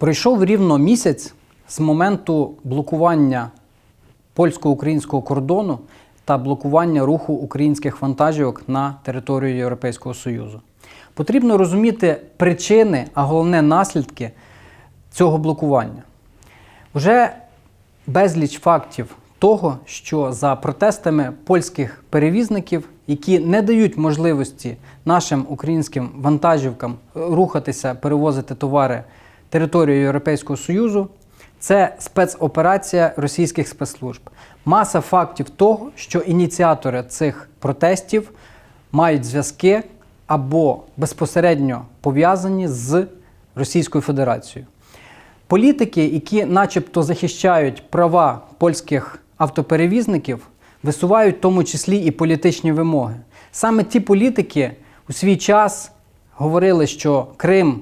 Пройшов рівно місяць з моменту блокування польсько-українського кордону та блокування руху українських вантажівок на територію Європейського Союзу. Потрібно розуміти причини, а головне наслідки цього блокування. Вже безліч фактів того, що за протестами польських перевізників, які не дають можливості нашим українським вантажівкам рухатися, перевозити товари територією Європейського Союзу, це спецоперація російських спецслужб. Маса фактів того, що ініціатори цих протестів мають зв'язки або безпосередньо пов'язані з Російською Федерацією. Політики, які начебто захищають права польських автоперевізників, висувають в тому числі і політичні вимоги. Саме ті політики у свій час говорили, що Крим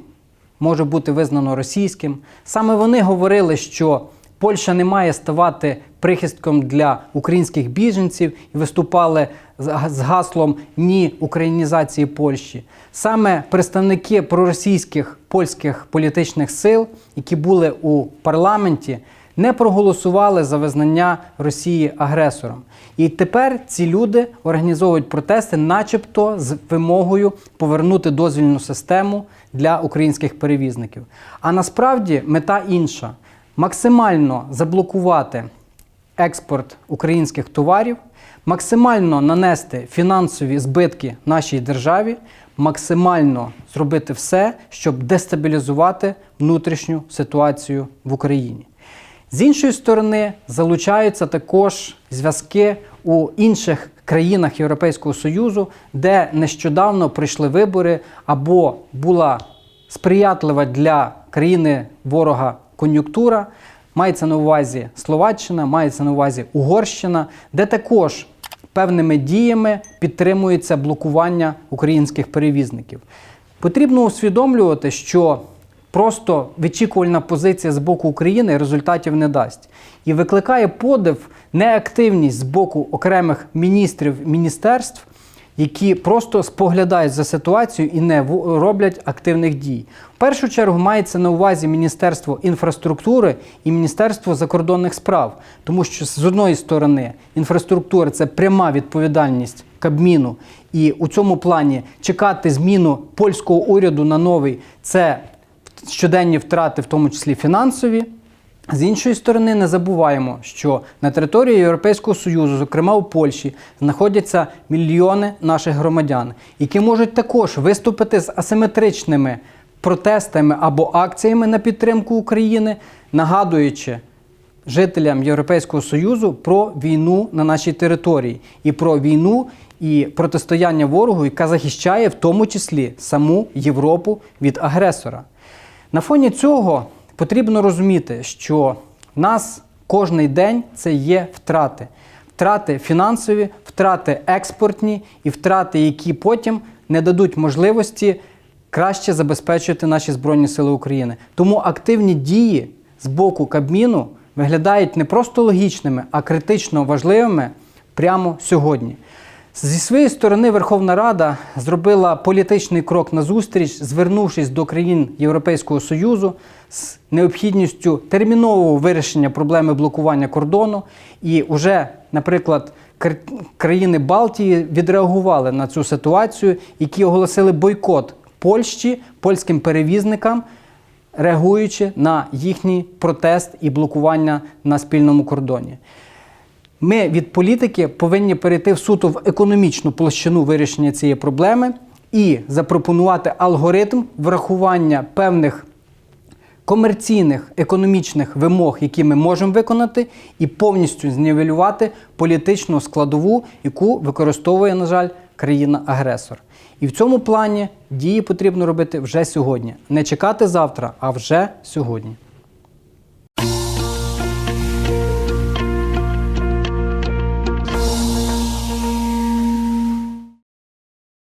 може бути визнано російським. Саме вони говорили, що Польща не має ставати прихистком для українських біженців і виступали з гаслом ні українізації Польщі. Саме представники проросійських польських політичних сил, які були у парламенті, не проголосували за визнання Росії агресором. І тепер ці люди організовують протести, начебто з вимогою повернути дозвільну систему для українських перевізників. А насправді мета інша максимально заблокувати експорт українських товарів, максимально нанести фінансові збитки нашій державі, максимально зробити все, щоб дестабілізувати внутрішню ситуацію в Україні. З іншої сторони, залучаються також зв'язки у інших країнах Європейського Союзу, де нещодавно прийшли вибори або була сприятлива для країни ворога кон'юнктура. Мається на увазі Словаччина, мається на увазі Угорщина, де також певними діями підтримується блокування українських перевізників. Потрібно усвідомлювати, що просто вичікувальна позиція з боку України результатів не дасть. І викликає подив неактивність з боку окремих міністрів міністерств, які просто споглядають за ситуацією і не роблять активних дій. В першу чергу мається на увазі Міністерство інфраструктури і Міністерство закордонних справ, тому що з одної сторони інфраструктура це пряма відповідальність Кабміну, і у цьому плані чекати зміну польського уряду на новий це щоденні втрати, в тому числі фінансові. З іншої сторони, не забуваємо, що на території Європейського Союзу, зокрема у Польщі, знаходяться мільйони наших громадян, які можуть також виступити з асиметричними протестами або акціями на підтримку України, нагадуючи жителям Європейського Союзу про війну на нашій території і про війну і протистояння ворогу, яка захищає в тому числі саму Європу від агресора. На фоні цього потрібно розуміти, що в нас кожний день це є втрати. Втрати фінансові, втрати експортні і втрати, які потім не дадуть можливості краще забезпечувати наші Збройні Сили України. Тому активні дії з боку Кабміну виглядають не просто логічними, а критично важливими прямо сьогодні. Зі своєї сторони Верховна Рада зробила політичний крок назустріч, звернувшись до країн Європейського Союзу з необхідністю термінового вирішення проблеми блокування кордону. І вже, наприклад, кр- країни Балтії відреагували на цю ситуацію, які оголосили бойкот Польщі, польським перевізникам, реагуючи на їхній протест і блокування на спільному кордоні. Ми від політики повинні перейти в суто в економічну площину вирішення цієї проблеми і запропонувати алгоритм врахування певних комерційних економічних вимог, які ми можемо виконати, і повністю знівелювати політичну складову, яку використовує, на жаль, країна-агресор. І в цьому плані дії потрібно робити вже сьогодні. Не чекати завтра, а вже сьогодні.